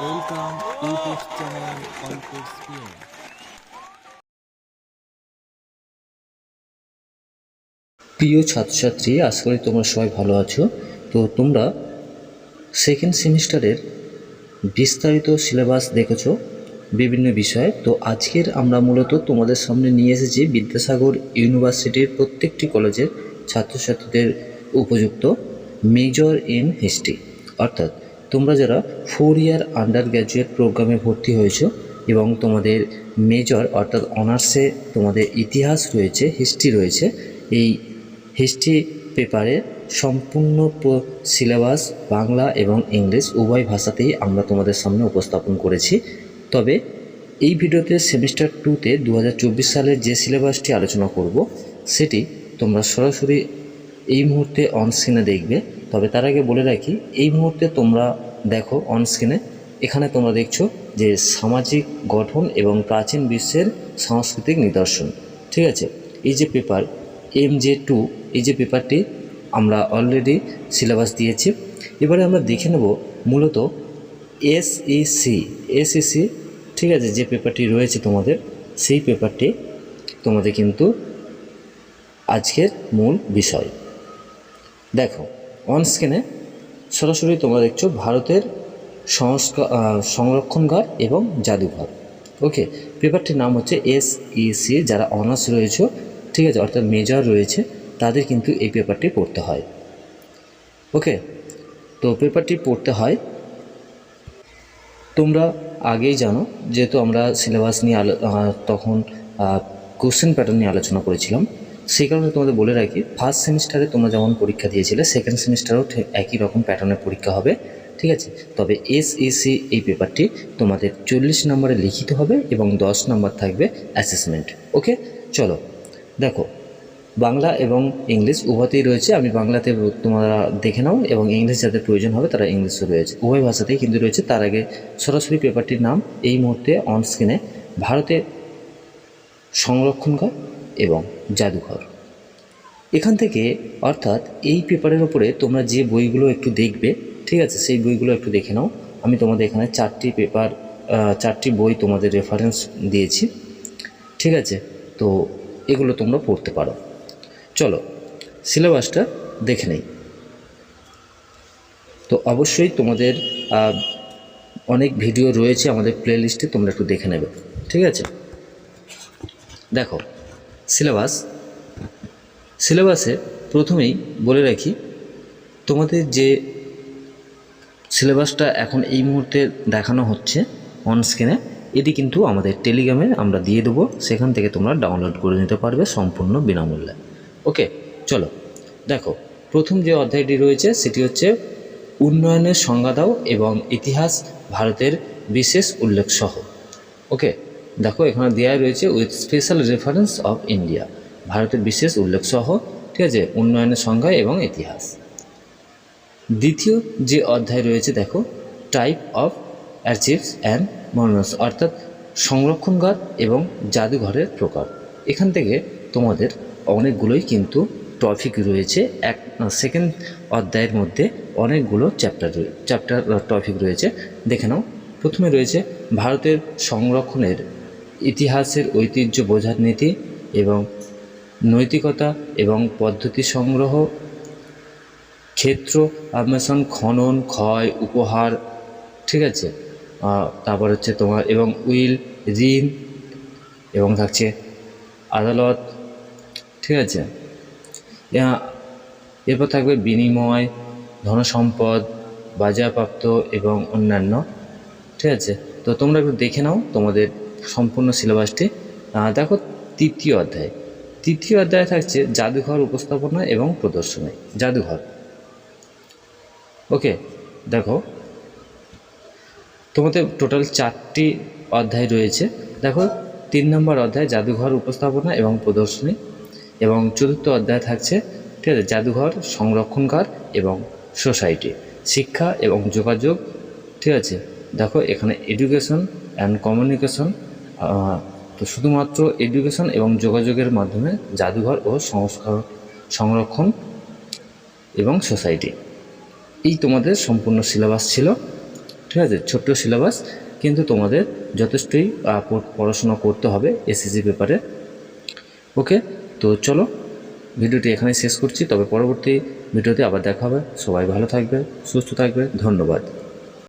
Channel All Experience. প্রিয় ছাত্রছাত্রী আশা করি তোমরা সবাই ভালো আছো তো তোমরা সেকেন্ড সেমিস্টারের বিস্তারিত সিলেবাস দেখেছ বিভিন্ন বিষয়ে তো আজকের আমরা মূলত তোমাদের সামনে নিয়ে এসেছি বিদ্যাসাগর ইউনিভার্সিটির প্রত্যেকটি কলেজের ছাত্রছাত্রীদের উপযুক্ত মেজর ইন হিস্ট্রি অর্থাৎ তোমরা যারা ফোর ইয়ার আন্ডার গ্র্যাজুয়েট প্রোগ্রামে ভর্তি হয়েছো এবং তোমাদের মেজর অর্থাৎ অনার্সে তোমাদের ইতিহাস রয়েছে হিস্ট্রি রয়েছে, এই হিস্ট্রি পেপারে সম্পূর্ণ সিলেবাস বাংলা এবং ইংলিশ উভয় ভাষাতেই আমরা তোমাদের সামনে উপস্থাপন করেছি। তবে এই ভিডিওতে সেমিস্টার টুতে দু হাজার চব্বিশ সালের যে সিলেবাসটি আলোচনা করব, সেটি তোমরা সরাসরি এই মুহূর্তে অনস্ক্রিনে দেখবে। তবে তার আগে বলে রাখি, এই মুহূর্তে তোমরা দেখো অনস্ক্রিনে এখানে তোমরা দেখছ যে সামাজিক গঠন এবং প্রাচীন বিশ্বের সাংস্কৃতিক নিদর্শন। ঠিক আছে? এই যে পেপার এম জে টু এই যে পেপারটি আমরা অলরেডি সিলেবাস দিয়েছি। এবারে আমরা দেখে নেব মূলত এসইসি এসইসি ঠিক আছে, যে পেপারটি রয়েছে তোমাদের, সেই পেপারটি তোমাদের কিন্তু আজকের মূল বিষয়। দেখো অন স্ক্রিনে সরাসরি তোমরা দেখছ ভারতের সংস্কার সংরক্ষণঘর এবং জাদুঘর। ওকে পেপারটির নাম হচ্ছে এসইসি যারা অনার্স রয়েছে, ঠিক আছে, অর্থাৎ মেজর রয়েছে, তাদের কিন্তু এই পেপারটি পড়তে হয়। ওকে তো পেপারটি পড়তে হয়। তোমরা আগেই জানো, যেহেতু আমরা সিলেবাস নিয়ে তখন কোশ্চেন প্যাটার্ন নিয়ে আলোচনা করেছিলাম সেই কারণে তোমাদের বলে রাখি ফার্স্ট সেমিস্টারে তোমরা যেমন পরীক্ষা দিয়েছিলে সেকেন্ড সেমিস্টারেও একই রকম প্যাটার্নের পরীক্ষা হবে, ঠিক আছে? তবে এসএসসি এই পেপারটি তোমাদের চল্লিশ নম্বরে লিখিত হবে এবং দশ নম্বর থাকবে অ্যাসেসমেন্ট ওকে চলো, দেখো, বাংলা এবং ইংলিশ উভয়তেই রয়েছে, আমি বাংলাতে তোমরা দেখে নাও এবং ইংলিশ যাদের প্রয়োজন হবে তারা ইংলিশও রয়েছে। উভয় ভাষাতেই কিন্তু রয়েছে, তার আগে সরাসরি পেপারটির নাম এই মুহূর্তে অন স্ক্রিনে ভারতের সংরক্ষণঘর এবং জাদুঘর। এখান থেকে, অর্থাৎ এই পেপারের ওপরে তোমরা যে বইগুলো একটু দেখবে, ঠিক আছে? সেই বইগুলো একটু দেখে নাও। আমি তোমাদের এখানে চারটি পেপার চারটি বই তোমাদের রেফারেন্স দিয়েছি, ঠিক আছে? তো এগুলো তোমরা পড়তে পারো। চলো সিলেবাসটা দেখে নেই। তো অবশ্যই তোমাদের অনেক ভিডিও রয়েছে আমাদের প্লেলিস্টে তোমরা একটু দেখে নেবে, ঠিক আছে? দেখো সিলেবাস। সিলেবাসে প্রথমেই বলে রাখি, তোমাদের যে সিলেবাসটা এখন এই মুহূর্তে দেখানো হচ্ছে অন স্ক্রিনে এটি কিন্তু আমাদের টেলিগ্রামে আমরা দিয়ে দেবো। সেখান থেকে তোমরা ডাউনলোড করে নিতে পারবে সম্পূর্ণ বিনামূল্যে। ওকে চলো। দেখো, প্রথম যে অধ্যায়টি রয়েছে, সেটি হচ্ছে উন্নয়নের সংজ্ঞা দাও এবং ইতিহাস ভারতের বিশেষ উল্লেখ সহ ওকে দেখো, এখানে দেওয়া রয়েছে with special reference of India ভারতের বিশেষ উল্লেখ সহ ঠিক আছে, উন্নয়নের সংজ্ঞা এবং ইতিহাস। দ্বিতীয় যে অধ্যায় রয়েছে, দেখো type of archives and monuments অর্থাৎ সংরক্ষণঘর এবং জাদুঘরের প্রকার। এখান থেকে তোমাদের অনেকগুলোই কিন্তু টপিক রয়েছে। এক সেকেন্ড অধ্যায়ের মধ্যে অনেকগুলো চ্যাপ্টার চ্যাপ্টার টপিক রয়েছে। দেখে নাও। প্রথমে রয়েছে ভারতের সংরক্ষণের ইতিহাসের ঐতিহ্য বোঝার নীতি এবং নৈতিকতা এবং পদ্ধতি সংগ্রহ, ক্ষেত্র আবমেশন, খনন, ক্ষয়, উপহার, ঠিক আছে? তারপর হচ্ছে তোমার এবং উইল, ঋণ এবং থাকছে আদালত, ঠিক আছে? এরপর থাকবে বিনিময়, ধনসম্পদ বাজারপ্রাপ্ত এবং অন্যান্য ঠিক আছে? তো তোমরা একটু দেখে নাও তোমাদের সম্পূর্ণ সিলেবাসটি। দেখো তৃতীয় অধ্যায়। তৃতীয় অধ্যায় থাকছে জাদুঘর উপস্থাপনা এবং প্রদর্শনী। জাদুঘর। ওকে, দেখো। তোমাদের টোটাল চারটি অধ্যায় রয়েছে। দেখো, তিন নম্বর অধ্যায় জাদুঘর উপস্থাপনা এবং প্রদর্শনী এবং চতুর্থ অধ্যায় থাকছে, ঠিক আছে, জাদুঘর সংরক্ষণকার এবং সোসাইটি। শিক্ষা এবং যোগাযোগ, ঠিক আছে দেখো, এখানে এডুকেশন অ্যান্ড কমিউনিকেশন তো শুধুমাত্র এডুকেশন এবং যোগাযোগের মাধ্যমে জাদুঘর ও সংস্কার, সংরক্ষণ এবং সোসাইটি এই তোমাদের সম্পূর্ণ সিলেবাস ছিল, ঠিক আছে? ছোট্ট সিলেবাস কিন্তু তোমাদের যথেষ্টই পড়াশোনা করতে হবে এসএসসি পেপারে ওকে তো চলো ভিডিওটি এখানেই শেষ করছি। তবে পরবর্তী ভিডিওতে আবার দেখা হবে। সবাই ভালো থাকবে, সুস্থ থাকবে। ধন্যবাদ।